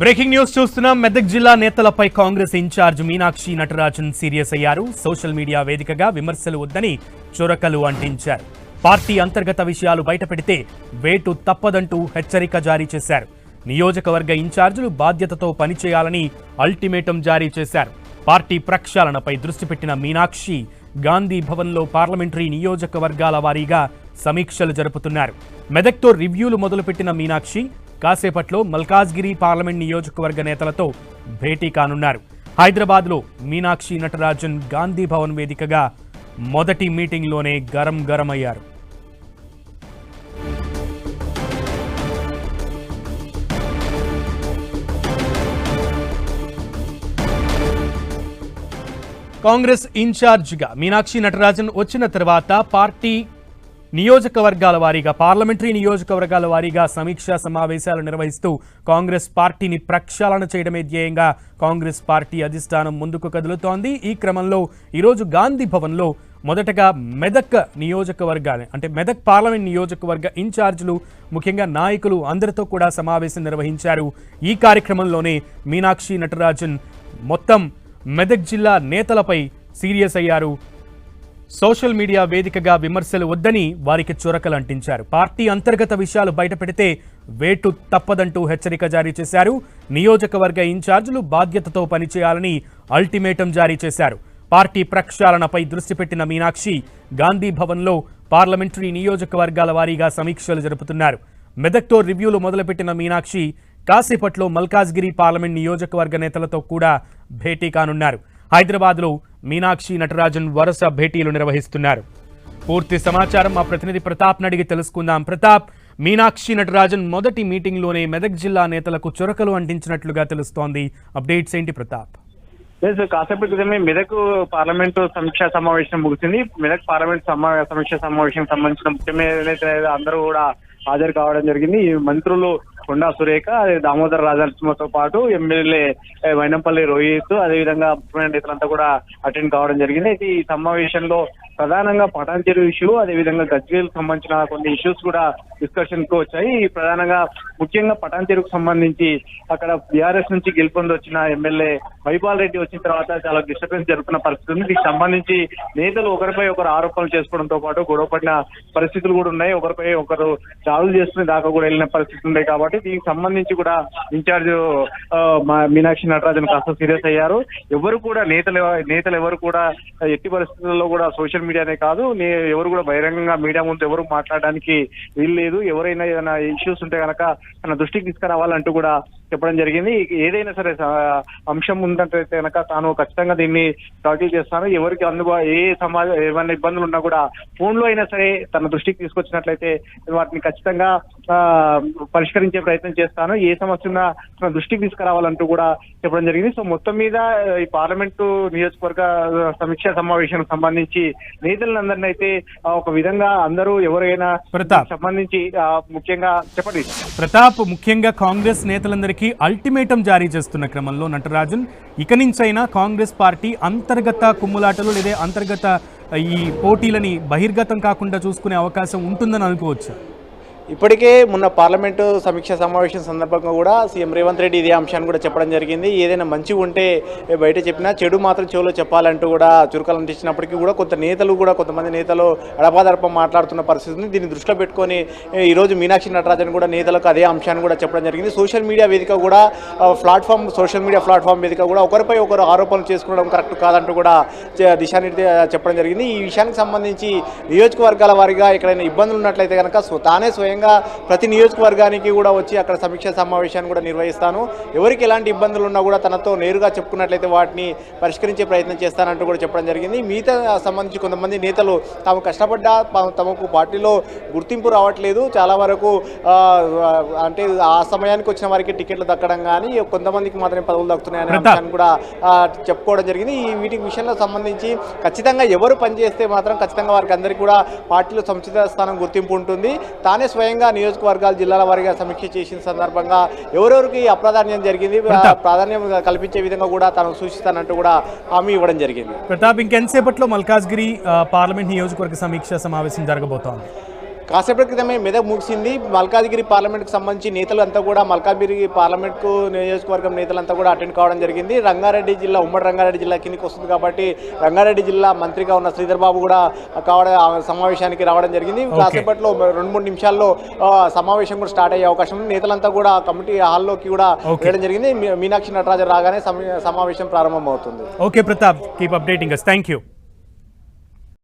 Breaking news చూస్తున్నాం. మెదక్ జిల్లా నేతలపై Congress in charge Meenakshi Natarajan serious అయ్యారు. సోషల్ మీడియా వేదికగా విమర్శలు వద్దని చురకలు అంటించారు. పార్టీ అంతర్గత విషయాలు బయటపెడితే వేటు తప్పదంటూ హెచ్చరిక జారీ చేశారు. నియోజకవర్గ ఇన్ఛార్జీలు బాధ్యతతో పనిచేయాలని అల్టిమేటం జారీ చేశారు. పార్టీ ప్రక్షాళనపై దృష్టి పెట్టిన మీనాక్షి గాంధీ భవన్లో పార్లమెంటరీ నియోజకవర్గాల వారీగా సమీక్షలు జరుపుతున్నారు. మెదక్తో రివ్యూలు మొదలుపెట్టిన మీనాక్షి కాసేపట్లో మల్కాజ్గిరి పార్లమెంట్ నియోజకవర్గ నేతలతో భేటీ కానున్నారు. హైదరాబాద్లో మీనాక్షి నటరాజన్ గాంధీ భవన్ వేదికగా మొదటి మీటింగ్లోనే గరం గరం అయ్యారు కాంగ్రెస్ ఇన్ఛార్జ్గా మీనాక్షి నటరాజన్ వచ్చిన తర్వాత పార్టీ నియోజకవర్గాల వారీగా పార్లమెంటరీ నియోజకవర్గాల వారీగా సమీక్షా సమావేశాలు నిర్వహిస్తూ కాంగ్రెస్ పార్టీని ప్రక్షాళన చేయడమే ధ్యేయంగా కాంగ్రెస్ పార్టీ అధిష్టానం ముందుకు కదులుతోంది. ఈ క్రమంలో ఈరోజు గాంధీ భవన్లో మొదటగా మెదక్ నియోజకవర్గాన్ని అంటే మెదక్ పార్లమెంట్ నియోజకవర్గ ఇన్ఛార్జీలు ముఖ్యంగా నాయకులు అందరితో కూడా సమావేశం నిర్వహించారు. ఈ కార్యక్రమంలోనే మీనాక్షి నటరాజన్ మొత్తం మెదక్ జిల్లా నేతలపై సీరియస్ అయ్యారు. సోషల్ మీడియా వేదికగా విమర్శలు వద్దని వారికి చురకలు అంటించారు పార్టీ అంతర్గత విషయాలు బయటపెడితే వేటు తప్పదంటూ హెచ్చరిక జారీ చేశారు. నియోజకవర్గ ఇన్ఛార్జీలు బాధ్యతతో పనిచేయాలని అల్టిమేటం జారీ చేశారు. పార్టీ ప్రక్షాళనపై దృష్టి పెట్టిన మీనాక్షి గాంధీ భవన్లో పార్లమెంటరీ నియోజకవర్గాల వారీగా సమీక్షలు జరుపుతున్నారు. మెదక్తో రివ్యూలు మొదలుపెట్టిన మీనాక్షి కాసేపట్లో మల్కాజ్గిరి పార్లమెంట్ నియోజకవర్గ నేతలతో కూడా భేటీ కానున్నారు. హైదరాబాద్లో మీనాక్షి నటరాజన్ వరుస భేటీలు నిర్వహిస్తున్నారు. పూర్తి సమాచారం మా ప్రతినిధి ప్రతాప్ అడిగి తెలుసుకుందాం. ప్రతాప్ మీనాక్షి నటరాజన్ మొదటి మీటింగ్లోనే మెదక్ జిల్లా నేతలకు చురకలు అంటించినట్లుగా తెలుస్తోంది. అప్డేట్స్ ఏంటి ప్రతాప్? లేదు కాసేపటి క్రితమే మెదక్ పార్లమెంటు సమీక్ష సమావేశం ముగిసింది. మెదక్ పార్లమెంట్ సమీక్ష సమావేశం సంబంధించిన ముఖ్యమైన అందరూ కూడా హాజరు కావడం జరిగింది. ఈ మంత్రులు కొండా సురేఖ అదే దామోదర్ రాజనరసింహతో పాటు ఎమ్మెల్యే వైనంపల్లి రోహిత్ అదేవిధంగా ముఖ్యమైన నేతలంతా కూడా అటెండ్ కావడం జరిగింది. అయితే ఈ సమావేశంలో ప్రధానంగా పటాన్చెరు ఇష్యూ అదేవిధంగా గజ్వేల్ సంబంధించిన కొన్ని ఇష్యూస్ కూడా డిస్కషన్కు వచ్చాయి. ఈ ప్రధానంగా ముఖ్యంగా పటాన్చెరుకు సంబంధించి అక్కడ బీఆర్ఎస్ నుంచి గెలుపొంది వచ్చిన ఎమ్మెల్యే వైపాల్ రెడ్డి వచ్చిన తర్వాత చాలా డిస్టర్బెన్స్ జరుగుతున్న పరిస్థితి ఉంది. దీనికి సంబంధించి నేతలు ఒకరిపై ఒకరు ఆరోపణలు చేసుకోవడంతో పాటు గొడవపడిన పరిస్థితులు కూడా ఉన్నాయి. ఒకరిపై ఒకరు దాడులు చేసుకునే దాకా కూడా వెళ్ళిన పరిస్థితులు ఉన్నాయి కాబట్టి దీనికి సంబంధించి కూడా ఇన్ఛార్జ్ మీనాక్షి నటరాజన్ కాస్త సీరియస్ అయ్యారు. ఎవరు కూడా నేతలు నేతలు ఎవరు కూడా ఎట్టి పరిస్థితుల్లో కూడా సోషల్ మీడియానే కాదు. ఎవరు కూడా బహిరంగంగా మీడియా ముందు ఎవరు మాట్లాడడానికి వీలు లేదు ఎవరైనా ఏదైనా ఇష్యూస్ ఉంటే కనుక తన దృష్టికి తీసుకురావాలంటూ కూడా చెప్పడం జరిగింది. ఏదైనా సరే అంశం ఉందంటే కనుక తాను ఖచ్చితంగా దీన్ని టాకిల్ చేస్తాను. ఎవరికి అందుబా ఏ సమాజ ఏమైనా ఇబ్బందులు ఉన్నా కూడా ఫోన్లో అయినా సరే తన దృష్టికి తీసుకొచ్చినట్లయితే వాటిని ఖచ్చితంగా పరిష్కరించే ప్రయత్నం చేస్తాను. ఏ సమస్య ఉన్నా తన దృష్టికి తీసుకురావాలంటూ కూడా చెప్పడం జరిగింది. సో మొత్తం మీద ఈ పార్లమెంటు నియోజకవర్గ సమీక్షా సమావేశానికి సంబంధించి నేతలందరినీ అయితే ఒక విధంగా అందరూ ఎవరైనా. సంబంధించి ముఖ్యంగా చెప్పండి. ప్రతాప్ ముఖ్యంగా కాంగ్రెస్ నేతలందరికీ అల్టిమేటం జారీ చేస్తున్న క్రమంలో నటరాజన్ ఇక నుంచైనా కాంగ్రెస్ పార్టీ అంతర్గత కుమ్ములాటలు లేదా అంతర్గత ఈ పోటీలని బహిర్గతం కాకుండా చూసుకునే అవకాశం ఉంటుందని అనుకోవచ్చు? ఇప్పటికే మొన్న పార్లమెంటు సమీక్ష సమావేశం సందర్భంగా కూడా సీఎం రేవంత్ రెడ్డి ఇదే అంశాన్ని కూడా చెప్పడం జరిగింది. ఏదైనా మంచి ఉంటే బయట చెప్పినా చెడు మాత్రం చెవులో చెప్పాలంటూ కూడా చురుకాలు అంటించినప్పటికీ కూడా కొంత నేతలు కూడా కొంతమంది నేతలు అడపాదడప మాట్లాడుతున్న పరిస్థితి ఉంది. దీన్ని దృష్టిలో పెట్టుకొని ఈరోజు మీనాక్షి నటరాజన్ కూడా నేతలకు అదే అంశాన్ని కూడా చెప్పడం జరిగింది. సోషల్ మీడియా వేదిక కూడా ప్లాట్ఫామ్ సోషల్ మీడియా ప్లాట్ఫామ్ వేదిక కూడా ఒకరిపై ఒకరు ఆరోపణలు చేసుకోవడం కరెక్ట్ కాదంటూ కూడా చ- దిశానిర్దే చెప్పడం జరిగింది. ఈ విషయానికి సంబంధించి నియోజకవర్గాల వారిగా ఎక్కడైనా ఇబ్బందులు ఉన్నట్లయితే కనుక తానే తానే స్వయంగా ప్రతి నియోజకవర్గానికి కూడా వచ్చి అక్కడ సమీక్ష సమావేశాన్ని కూడా నిర్వహిస్తాను. ఎవరికి ఎలాంటి ఇబ్బందులు ఉన్నా కూడా తనతో నేరుగా చెప్పుకున్నట్లయితే వాటిని పరిష్కరించే ప్రయత్నం చేస్తానంటూ కూడా చెప్పడం జరిగింది. మిగతా సంబంధించి కొంతమంది నేతలు తాము కష్టపడ్డా తమకు పార్టీలో గుర్తింపు రావట్లేదు. చాలా వరకు అంటే ఆ సమయానికి వచ్చిన వారికి టికెట్లు దక్కడం కానీ కొంతమందికి మాత్రమే పదవులు దక్కుతున్నాయనే. అంశాన్ని కూడా చెప్పుకోవడం జరిగింది. ఈ వీటి విషయంలో సంబంధించి ఖచ్చితంగా ఎవరు పనిచేస్తే మాత్రం ఖచ్చితంగా వారికి అందరికీ కూడా పార్టీలో సముచిత స్థానం గుర్తింపు ఉంటుంది. తానే స్వయంగా నియోజకవర్గాల జిల్లాల వారిగా సమీక్ష చేసిన సందర్భంగా ఎవరెవరికి అప్రాధాన్యం జరిగింది. ప్రాధాన్యం కల్పించే విధంగా కూడా తాను సూచిస్తానంటూ కూడా హామీ ఇవ్వడం జరిగింది ప్రతాప్ ఇంకెంతసేపట్లో మల్కాజ్గిరి పార్లమెంట్ నియోజకవర్గ సమీక్ష సమావేశం జరగబోతోంది కాసేపటి క్రితమే మెదక్ ముగిసింది. మల్కాజిగిరి పార్లమెంట్కి సంబంధించి నేతలు అంతా కూడా మల్కాజిగిరి పార్లమెంట్కు నియోజకవర్గం నేతలంతా కూడా అటెండ్ కావడం జరిగింది. రంగారెడ్డి జిల్లా ఉమ్మడి రంగారెడ్డి జిల్లా కిందకి వస్తుంది కాబట్టి రంగారెడ్డి జిల్లా మంత్రిగా ఉన్న శ్రీధర్ బాబు కూడా కావడం సమావేశానికి రావడం జరిగింది. కాసేపట్లో రెండు మూడు నిమిషాల్లో సమావేశం కూడా స్టార్ట్ అయ్యే అవకాశం ఉంది. నేతలంతా కూడా కమిటీ హాల్లోకి కూడా. వెళ్ళడం జరిగింది. మీనాక్షి నటరాజన్ రాగానే సమీ- సమావేశం ప్రారంభమవుతుంది. Okay Pratap. Keep updating thank you